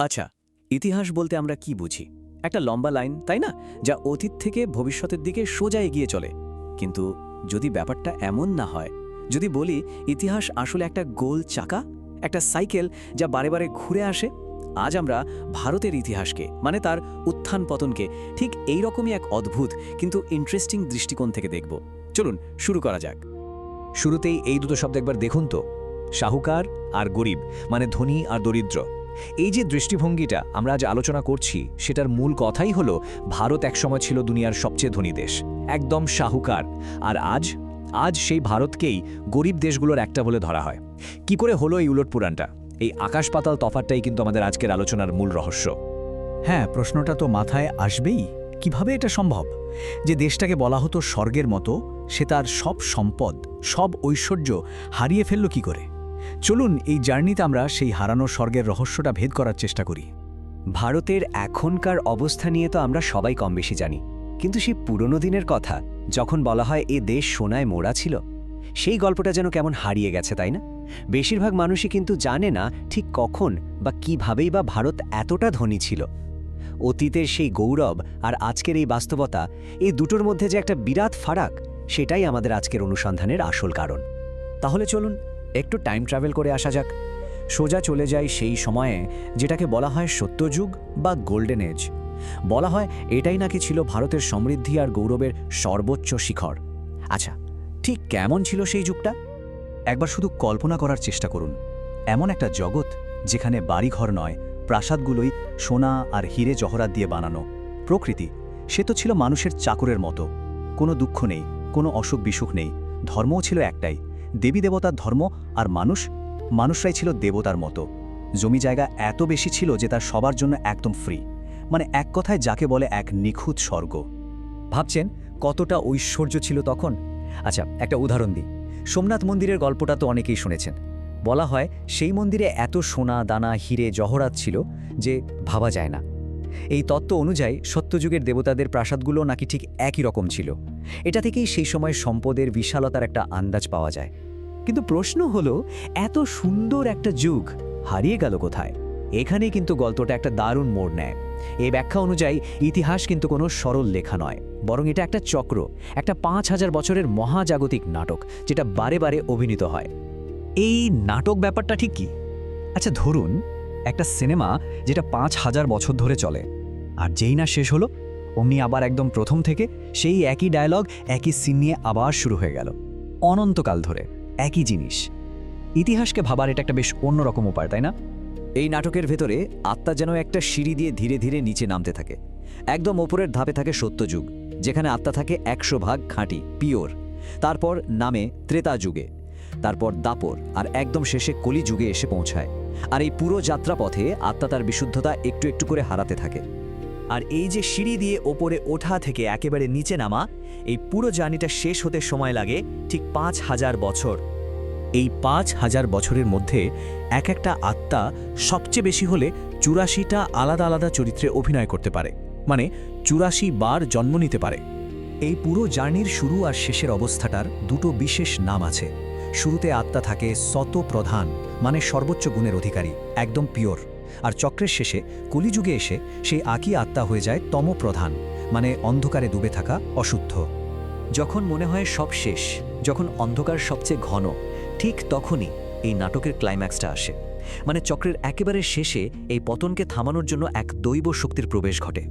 আচ্ছা ইতিহাস বলতে আমরা কি বুঝি? একটা লম্বা লাইন, তাই না? যা অতীত থেকে ভবিষ্যতের দিকে সোজা এগিয়ে চলে। কিন্তু যদি ব্যাপারটা এমন না হয়, যদি বলি ইতিহাস আসলে একটা গোল চাকা, একটা সাইকেল যা বারে বারে ঘুরে আসে, আজ আমরা ভারতের ইতিহাসকে মানে তার উত্থান পতনকে, ঠিক এই রকমই এক অদ্ভুত কিন্তু ইন্টারেস্টিং দৃষ্টিকোণ থেকে দেখব। চলুন, শুরু করা যাক। শুরুতেই এই দুটো শব্দ একবার দেখুন তো। শাহুকার আর গরিব মানে ধনী আর দরিদ্র। এই যে দৃষ্টিভঙ্গিটা আমরা আজ আলোচনা করছি, সেটার মূল কথাই হলো, ভারত একসময় ছিল দুনিয়ার সবচেয়ে ধনী দেশ, একদম শাহুকার, আর আজ আজ সেই ভারতকেই গরিব দেশগুলোর একটা বলে ধরা হয়। কি করে হলো এই উলট পুরাণটা? এই আকাশ পাতাল তফাতটাই কিন্তু আমাদের আজকের আলোচনার মূল রহস্য। হ্যাঁ প্রশ্নটা তো মাথায় আসবেই। কীভাবে এটা সম্ভব? যে দেশটাকে বলা হতো স্বর্গের মতো, সে তার সব সম্পদ, সব ঐশ্বর্য হারিয়ে ফেলল কি করে? চলুন এই জার্নিতে আমরা সেই হারানো স্বর্গের রহস্যটা ভেদ করার চেষ্টা করি। ভারতের এখনকার অবস্থা নিয়ে তো আমরা সবাই কম বেশি জানি। কিন্তু সেই পুরনো দিনের কথা, যখন বলা হয় এ দেশ সোনায় মোড়া ছিল, সেই গল্পটা যেন কেমন হারিয়ে গেছে, তাই না? বেশিরভাগ মানুষই কিন্তু জানে না ঠিক কখন বা কিভাবেই বা ভারত এতটা ধনী ছিল। অতীতের সেই গৌরব আর আজকের এই বাস্তবতা, এই দুটোর মধ্যে যে একটা বিরাট ফারাক, সেটাই আমাদের আজকের অনুসন্ধানের আসল কারণ। তাহলে চলুন একটু টাইম ট্রাভেল করে আসা যাক। সোজা চলে যাই সেই সময়ে যেটাকে বলা হয় সত্যযুগ বা গোল্ডেন এজ বলা হয় এটাই নাকি ছিল ভারতের সমৃদ্ধি আর গৌরবের সর্বোচ্চ শিখর। আচ্ছা ঠিক কেমন ছিল সেই যুগটা? একবার শুধু কল্পনা করার চেষ্টা করুন। এমন একটা জগৎ যেখানে বাড়িঘর নয়, প্রাসাদগুলোই সোনা আর হিরে জহরাত দিয়ে বানানো। প্রকৃতি, সে তো ছিল মানুষের চাকরের মতো। কোনো দুঃখ নেই, কোনো অসুখ বিসুখ নেই, ধর্মও ছিল একটাই। দেবী দেবতার ধর্ম আর মানুষ, মানুষরাই ছিল দেবতার মতো। জমি জায়গা এত বেশি ছিল যে তার সবার জন্য একদম ফ্রি মানে এক কথায় যাকে বলে এক নিখুঁত স্বর্গ। ভাবছেন কতটা ঐশ্বর্য ছিল তখন? আচ্ছা একটা উদাহরণ দিই। সোমনাথ মন্দিরের গল্পটা তো অনেকেই শুনেছেন। বলা হয় সেই মন্দিরে এত সোনা, দানা, হিরে, জহরাত ছিল যে ভাবা যায় না। এই তত্ত্ব অনুযায়ী সত্যযুগের দেবতাদের প্রাসাদগুলো নাকি ঠিক একই রকম ছিল। এটা থেকেই সেই সময় সম্পদের বিশালতার একটা আন্দাজ পাওয়া যায়। কিন্তু প্রশ্ন হলো, এত সুন্দর একটা যুগ হারিয়ে গেল কোথায়? এখানে কিন্তু গল্পটা একটা দারুণ মোড় নেয়। এই ব্যাখ্যা অনুযায়ী ইতিহাস কিন্তু কোনো সরল লেখা নয়, বরং এটা একটা চক্র, একটা পাঁচ হাজার বছরের মহাজাগতিক নাটক, যেটা বারে বারে অভিনীত হয়। এই নাটক ব্যাপারটা ঠিক কি? আচ্ছা ধরুন একটা সিনেমা যেটা পাঁচ হাজার বছর ধরে চলে। আর যেই না শেষ হলো, অমনি আবার একদম প্রথম থেকে সেই একই ডায়লগ একই সিন নিয়ে আবার শুরু হয়ে গেল। অনন্তকাল ধরে, একই জিনিস। ইতিহাসকে ভাবার এটা একটা বেশ অন্যরকম উপায়, তাই না? এই নাটকের ভেতরে আত্মা যেন একটা সিঁড়ি দিয়ে ধীরে ধীরে নিচে নামতে থাকে। একদম ওপরের ধাপে থাকে সত্যযুগ, যেখানে আত্মা থাকে একশো ভাগ খাঁটি, পিওর। তারপর নামে ত্রেতা যুগে, তারপর দাপর, আর একদম শেষে কলি যুগে এসে পৌঁছায়। আর এই পুরো যাত্রাপথে আত্মা তার বিশুদ্ধতা একটু একটু করে হারাতে থাকে। আর এই যে সিঁড়ি দিয়ে ওপরে ওঠা থেকে একেবারে নিচে নামা, এই পুরো জার্নিটা শেষ হতে সময় লাগে ঠিক পাঁচ হাজার বছর। এই পাঁচ হাজার বছরের মধ্যে এক একটা আত্মা সবচেয়ে বেশি হলে চুরাশিটা আলাদা আলাদা চরিত্রে অভিনয় করতে পারে মানে চুরাশি বার জন্ম নিতে পারে। এই পুরো জার্নির শুরু আর শেষের অবস্থাটার দুটো বিশেষ নাম আছে। শুরুতে আত্মা থাকে শত প্রধান মানে সর্বোচ্চ গুণের অধিকারী, একদম পিওর। আর চক্রের শেষে, কলিযুগে এসে, সেই আকি আত্মা হয়ে যায় তম প্রধান মানে অন্ধকারে ডুবে থাকা অশুদ্ধ। যখন মনে হয় সব শেষ, যখন অন্ধকার সবচেয়ে ঘন, ঠিক তখনই এই নাটকের ক্লাইম্যাক্সটা আসে। মানে চক্রের একেবারে শেষে এই পতনকে থামানোর জন্য এক দৈব শক্তির প্রবেশ ঘটে।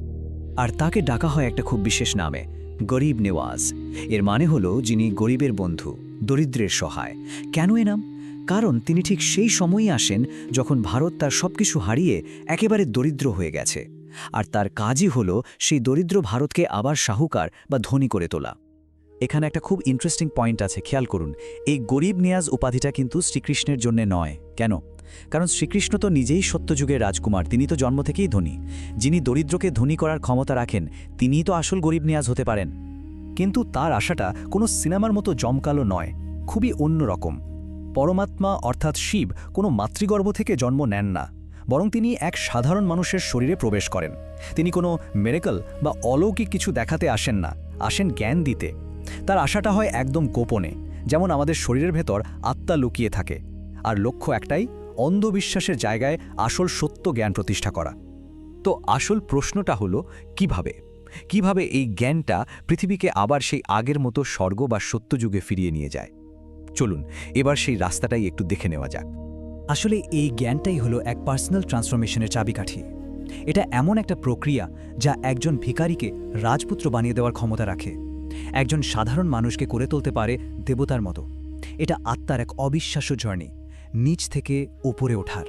আর তাকে ডাকা হয় একটা খুব বিশেষ নামে গরিব নেওয়াজ। এর মানে হলো যিনি গরিবের বন্ধু, দরিদ্রের সহায়। কেন এ নাম? কারণ তিনি ঠিক সেই সময়ই আসেন যখন ভারত তার সবকিছু হারিয়ে একেবারে দরিদ্র হয়ে গেছে। আর তার কাজই হলো সেই দরিদ্র ভারতকে আবার শাহুকার বা ধনী করে তোলা। এখানে একটা খুব ইন্টারেস্টিং পয়েন্ট আছে, খেয়াল করুন। এই গরিব নিয়াজ উপাধিটা কিন্তু শ্রীকৃষ্ণের জন্যে নয়। কেন? কারণ শ্রীকৃষ্ণ তো নিজেই সত্যযুগের রাজকুমার, তিনি তো জন্ম থেকেই ধনী। যিনি দরিদ্রকে ধনী করার ক্ষমতা রাখেন, তিনিই তো আসল গরিব নিয়াজ হতে পারেন। কিন্তু তার আশাটা কোনো সিনেমার মতো জমকালো নয়, খুবই অন্যরকম পরমাত্মা অর্থাৎ শিব কোনো মাতৃগর্ভ থেকে জন্ম নেন না, বরং তিনি এক সাধারণ মানুষের শরীরে প্রবেশ করেন। তিনি কোনো মেরেকল বা অলৌকিক কিছু দেখাতে আসেন না, আসেন জ্ঞান দিতে। তার আশাটা হয় একদম গোপনে, যেমন আমাদের শরীরের ভেতর আত্মা লুকিয়ে থাকে। আর লক্ষ্য একটাই অন্ধবিশ্বাসের জায়গায় আসল সত্য জ্ঞান প্রতিষ্ঠা করা। তো আসল প্রশ্নটা হলো, কীভাবে? কীভাবে এই জ্ঞানটা পৃথিবীকে আবার সেই আগের মতো স্বর্গ বা সত্যযুগে ফিরিয়ে নিয়ে যায়? চলুন, এবার সেই রাস্তাটাই একটু দেখে নেওয়া যাক। আসলে এই জ্ঞানটাই হলো এক পার্সোনাল ট্রান্সফরমেশনের চাবিকাঠি। এটা এমন একটা প্রক্রিয়া যা একজন ভিখারিকে রাজপুত্র বানিয়ে দেওয়ার ক্ষমতা রাখে। একজন সাধারণ মানুষকে করে তুলতে পারে দেবতার মতো। এটা আত্মার এক অবিশ্বাস্য জার্নি নিচ থেকে ওপরে ওঠার।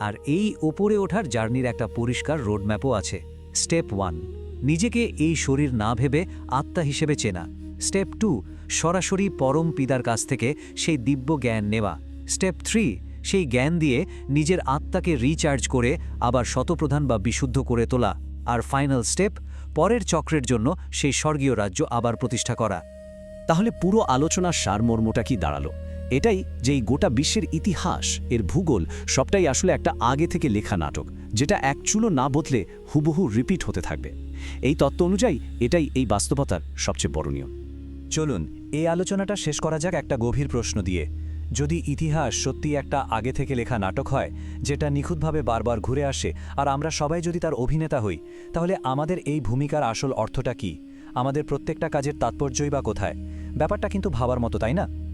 আর এই ওপরে ওঠার জার্নির একটা পরিষ্কার রোডম্যাপও আছে। স্টেপ ওয়ান, নিজেকে এই শরীর না ভেবে আত্মা হিসেবে চেনা। স্টেপ টু, সরাসরি পরম পিতার কাছ থেকে সেই দিব্য জ্ঞান নেওয়া। স্টেপ থ্রি, সেই জ্ঞান দিয়ে নিজের আত্মাকে রিচার্জ করে আবার শতপ্রধান বা বিশুদ্ধ করে তোলা। আর ফাইনাল স্টেপ, পরের চক্রের জন্য সেই স্বর্গীয় রাজ্য আবার প্রতিষ্ঠা করা। তাহলে পুরো আলোচনার সারমর্মটা কি দাঁড়াল? এটাই যে এই গোটা বিশ্বের ইতিহাস, এর ভূগোল সবটাই আসলে একটা আগে থেকে লেখা নাটক, যেটা এক চুলো না বদলে হুবহু রিপিট হতে থাকবে। এই তত্ত্ব অনুযায়ী এটাই এই বাস্তবতার সবচেয়ে নিয়ম চলুন, এই আলোচনাটা শেষ করা যাক একটা গভীর প্রশ্ন দিয়ে। যদি ইতিহাস সত্যি একটা আগে থেকে লেখা নাটক হয়, যেটা নিখুঁতভাবে বারবার ঘুরে আসে, আর আমরা সবাই যদি তার অভিনেতা হই, তাহলে আমাদের এই ভূমিকার আসল অর্থটা কি? আমাদের প্রত্যেকটা কাজের তাৎপর্যই বা কোথায়? ব্যাপারটা কিন্তু ভাবার মতো, তাই না?